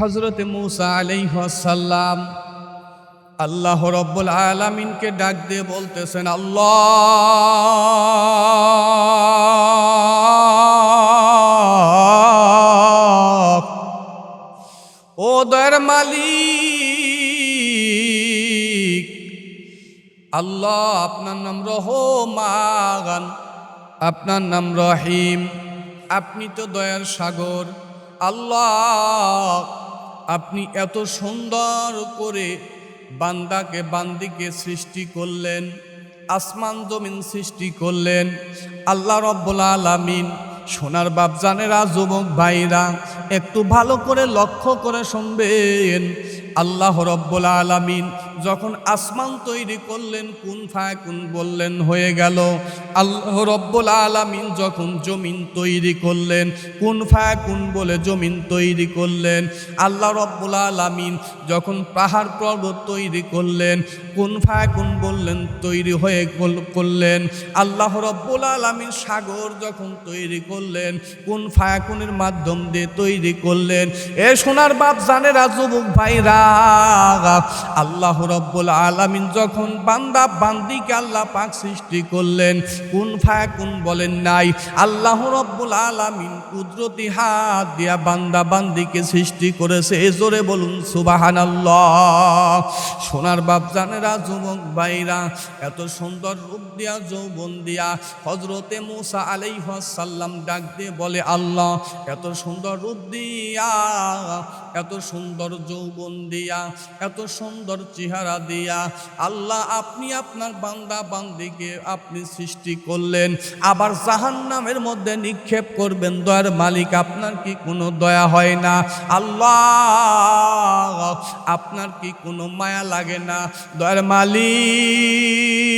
হজরতে মুসা আলাইহাসাল্লাম আল্লাহ রব্বুল আলামিনকে ডাক দিয়ে বলতেছেন, আল্লাহ, ও দয়ার মালিক, আল্লাহ আপনার নাম রহমান, আপনার নাম রহিম, আপনি তো দয়ার সাগর, আল্লাহ আপনি এত সুন্দর করে বান্দাকে বান্দিকে সৃষ্টি করলেন, আসমান জমিন সৃষ্টি করলেন, আল্লাহ রব্বুল আলামিন, সোনার বাপ জানেরা যুবক ভাইরা, একটু ভালো করে লক্ষ্য করে শুনবেন, আল্লাহ রব্বুল আলামিন যখন আসমান তৈরি করলেন, কোন ফায় কোন বললেন, হয়ে গেল। আল্লাহ রব্বুল আলামিন যখন জমিন তৈরি করলেন, কোন ফায় কোন বলে জমিন তৈরি করলেন, আল্লাহ রব্বুল আলামিন যখন পাহাড় পর্বত তৈরি করলেন, কোন ফায় কোন বললেন, তৈরি হয়ে করলেন। আল্লাহ রব্বুল আলামিন সাগর যখন তৈরি করলেন, কোন ফায়াকুনের মাধ্যম দিয়ে তৈরি করলেন। এ সোনার বাপ জানেরা, যুবক ভাইরা, আল্লাহ রব্বুল আলামিন যখন বান্দা বান্দিকে আল্লাহ পাক সৃষ্টি করলেন, কোন ফায়াকুন বলেন নাই, আল্লাহ রব্বুল আলামিন কুদরতি হাত দিয়া বান্দা বান্দিকে সৃষ্টি করেছে, জোরে বলুন সুবাহানাল্লাহ। সোনার বাপ জানেরা যুবক বাইরা এত সুন্দর রূপ দিয়া, যৌবন দিয়া হজরতে মুসা আলাইহাসাল্লাম ডাক দিয়ে বলে, আল্লাহ, এত সুন্দর রূপ দিয়া এত সুন্দর যৌবন দিয়া, এত সুন্দর চেহারা দিয়া, আল্লাহ আপনি আপনার বান্দা বান্দিকে আপনি সৃষ্টি করলেন। আবার জাহান নামের মধ্যে নিক্ষেপ করবেন, দয়ার মালিক, আপনার কি কোনো দয়া হয় না? আল্লাহ, আপনার কি কোনো মায়া লাগে না? দয়ার মালিক।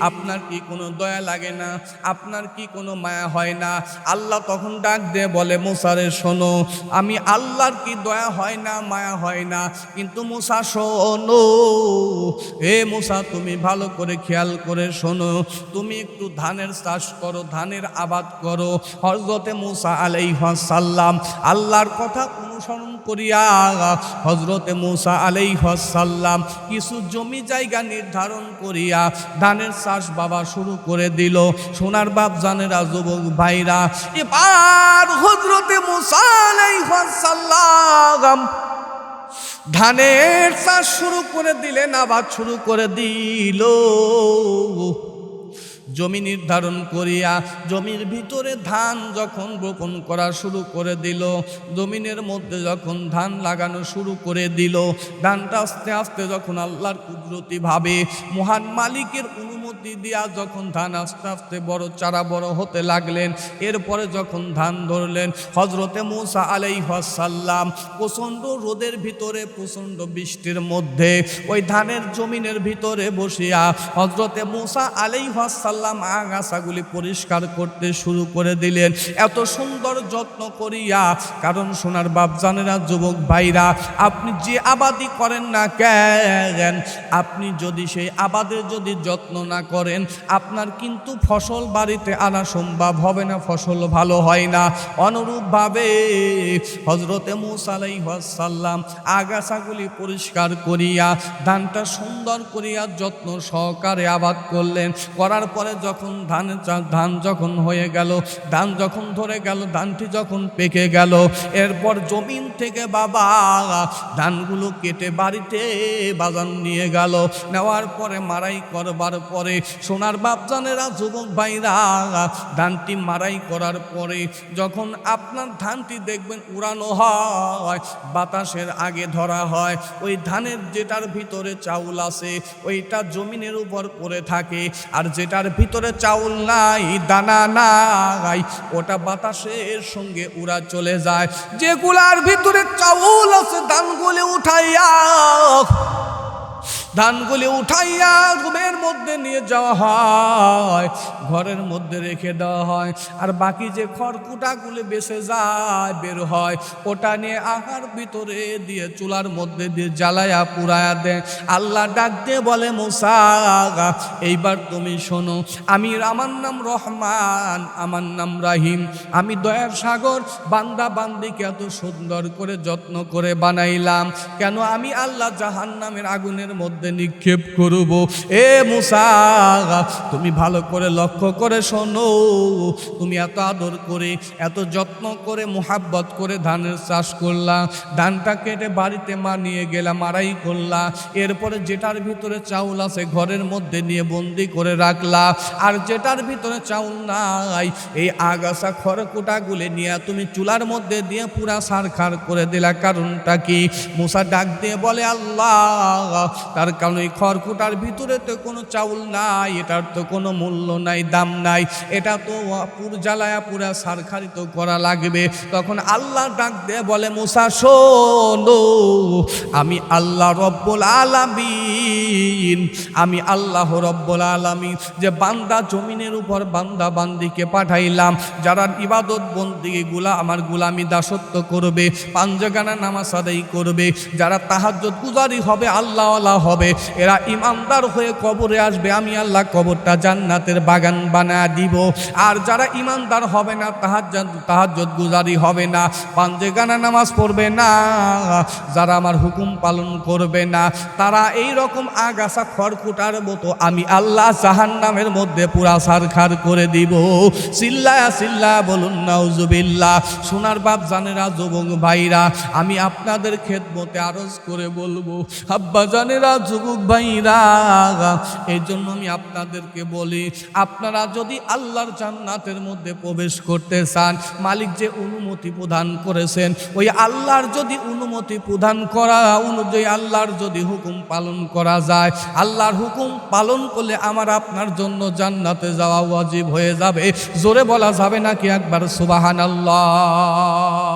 আপনার কি কোনো দয়া লাগে না? আপনার কি কোনো মায়া হয় না? আল্লাহ তখন ডাক দিয়ে বলে মুসারে শোনো, আমি আল্লাহর কি দয়া হয় না, মায়া হয় না? কিন্তু মুসা, শোনো হে মুসা, তুমি ভালো করে খেয়াল করে শোনো। তুমি একটু ধানের চাষ করো, ধানের আবাদ করো। হজরতে মুসা আলাইহাসাল্লাম আল্লাহর কথা অনুসরণ করিয়া হজরতে মুসা আলাইহাসাল্লাম কিছু জমি জায়গা নির্ধারণ করিয়া ধানের চাষ বাবা শুরু করে দিল। সোনার বাপ জানেরা যুবক ভাইরা, এবার হজরতে মুসা আলাইহাসাল্লাম ধানের চাষ শুরু করে দিলেন, আবাদ শুরু করে দিল। জমি নির্ধারণ করিয়া জমির ভিতরে ধান যখন বপন করা শুরু করে দিল, জমিনের মধ্যে যখন ধান লাগানো শুরু করে দিল, ধানটা আস্তে আস্তে যখন আল্লাহর কুদরতি ভাবে মহান মালিকের অনুমতি দিয়া যখন ধান আস্তে আস্তে বড় চারা বড় হতে লাগলেন, এরপরে যখন ধান ধরলেন হজরতে মুসা আলাইহাসাল্লাম প্রচণ্ড রোদের ভিতরে, প্রচণ্ড বৃষ্টির মধ্যে ওই ধানের জমিনের ভিতরে বসিয়া হজরতে মুসা আলাইহাসাল্লাম আগাছাগুলি পরিষ্কার করতে শুরু করে দিলেন। এত সুন্দর যত্ন করিয়া, কারণ সোনার বাপ জানেরা যুবক ভাইরা, আপনি যে আবাদি করেন না কেন? আপনি যদি সেই আবাদের যদি যত্ন না করেন, আপনার কিন্তু ফসল বাড়িতে আনা সম্ভব হবে না, ফসল ভালো হয় না। অনুরূপভাবে হজরতে মুসালাইসাল্লাম আগাছাগুলি পরিষ্কার করিয়া, ধানটা সুন্দর করিয়া যত্ন সহকারে আবাদ করলেন। করার পরে যখন ধান ধান যখন হয়ে গেল, ধান যখন ধরে গেল, ধানটি যখন পেকে গেল, এরপর জমিন থেকে বাবা ধানগুলো কেটে বাড়িতে বাজান নিয়ে গেল। নেওয়ার পরে মারাই করবার পরে সোনার বাপজানেরা, যুবক ভাইরা ধানটি মারাই করার পরে যখন আপনার ধানটি দেখবেন উড়ানো হয়, বাতাসের আগে ধরা হয়, ওই ধানের যেটার ভিতরে চাউল আছে, ওইটা জমিনের উপর পড়ে থাকে। আর যেটার ভিতরে চাউল নাই, দানা নাই, ওটা বাতাসের সঙ্গে উড়া চলে যায়। যেগুলার ভিতরে চাউল আছে, দানগুলি উঠাইয়া ধানগুলি উঠাইয়া রুমের মধ্যে নিয়ে যাওয়া হয়, ঘরের মধ্যে রেখে দেওয়া হয়। আর বাকি যে খড়কুটাগুলি বেসে যায়, বের হয়, ওটা নিয়ে আহার ভিতরে দিয়ে চুলার মধ্যে দিয়ে জ্বালায়া পুরায়া দেয়। আল্লাহ ডাক বলে, মুসা, এইবার তুমি শোনো, আমি আমার নাম রহমান, আমার নাম রাহিম। আমি দয়ার সাগর, বান্দা বান্দিকে এত সুন্দর করে যত্ন করে বানাইলাম। কেন আমি আল্লাহ জাহান নামের আগুনের মধ্যে নিক্ষেপ করব। এ মুসা, তুমি ভালো করে লক্ষ্য করে শোনো। তুমি এত আদর করে, এত যত্ন করে, মোহাব্বত করে ধানের চাষ করলাম ধানটা কেটে বাড়িতে মা নিয়ে গেলাম মারাই করলা। এরপরে যেটার ভিতরে চাউল আছে, ঘরের মধ্যে নিয়ে বন্দি করে রাখলা। আর যেটার ভিতরে চাউল নাই, এই আগাছা খড়কুটাগুলি নিয়ে তুমি চুলার মধ্যে দিয়ে পুরা সারখার করে দিলা। কারণটা কি? মুসা ডাক দিয়ে বলে, আল্লাহ, তার কারণ এই খড়কুটার ভিতরে তো কোনো চাউল নাই, এটার তো কোনো মূল্য নাই, দাম নাই। এটা তো পুর জ্বালায়া পুরা সারখারিত করা লাগবে। তখন আল্লাহ ডাক দিয়ে বলে, মুসা, শোনো, আমি আল্লাহ রব্বুল আলামিন, আমি আল্লাহ রব্বুল আলামিন, যে বান্দা জমিনের উপর বান্দা বান্দিকে পাঠাইলাম, যারা ইবাদত বন্দি গুলা আমার গুলামি দাসত্ব করবে, পাঞ্জগানা নামাজ আদায় করবে, যারা তাহাজ্জত গুজারি হবে আল্লাহ হবে এরা ইমানদার হয়ে কবরে আসবে, আমি আল্লাহ কবরটা জান্নাতের বাগান বানা দিব। আর যারা ইমানদার হবে না তাহার তাহাজ্জত গুজারি হবে না। পাঞ্জগানা নামাজ পড়বে না, যারা আমার হুকুম পালন করবে না। তারা এই রকম আগাছা খড়কুটার মতো আমি আল্লাহ জাহান নামের মধ্যে পুরা সারখার করে দিব। সিল্লায়া সিল্লা বলুন, নাউজুবিল্লাহ। সোনার বাপ জানেরা, যুবক ভাইরা, আমি আপনাদের খেদমতে আরজ করে বলব আব্বা জানেরা যুবক ভাইরা এই জন্য আমি আপনাদেরকে বলি, আপনারা যদি আল্লাহর জান্নাতের মধ্যে প্রবেশ করতে চান, মালিক যে অনুমতি প্রদান করেছেন, ওই আল্লাহর যদি অনুমতি প্রদান করা অনুযায়ী আল্লাহর যদি হুকুম পালন করা যায়, আল্লাহর হুকুম পালন করলে আমার আপনার জন্য জান্নাতে যাওয়া ওয়াজিব হয়ে যাবে। জোরে বলা যাবে নাকি একবার সুবাহান আল্লাহ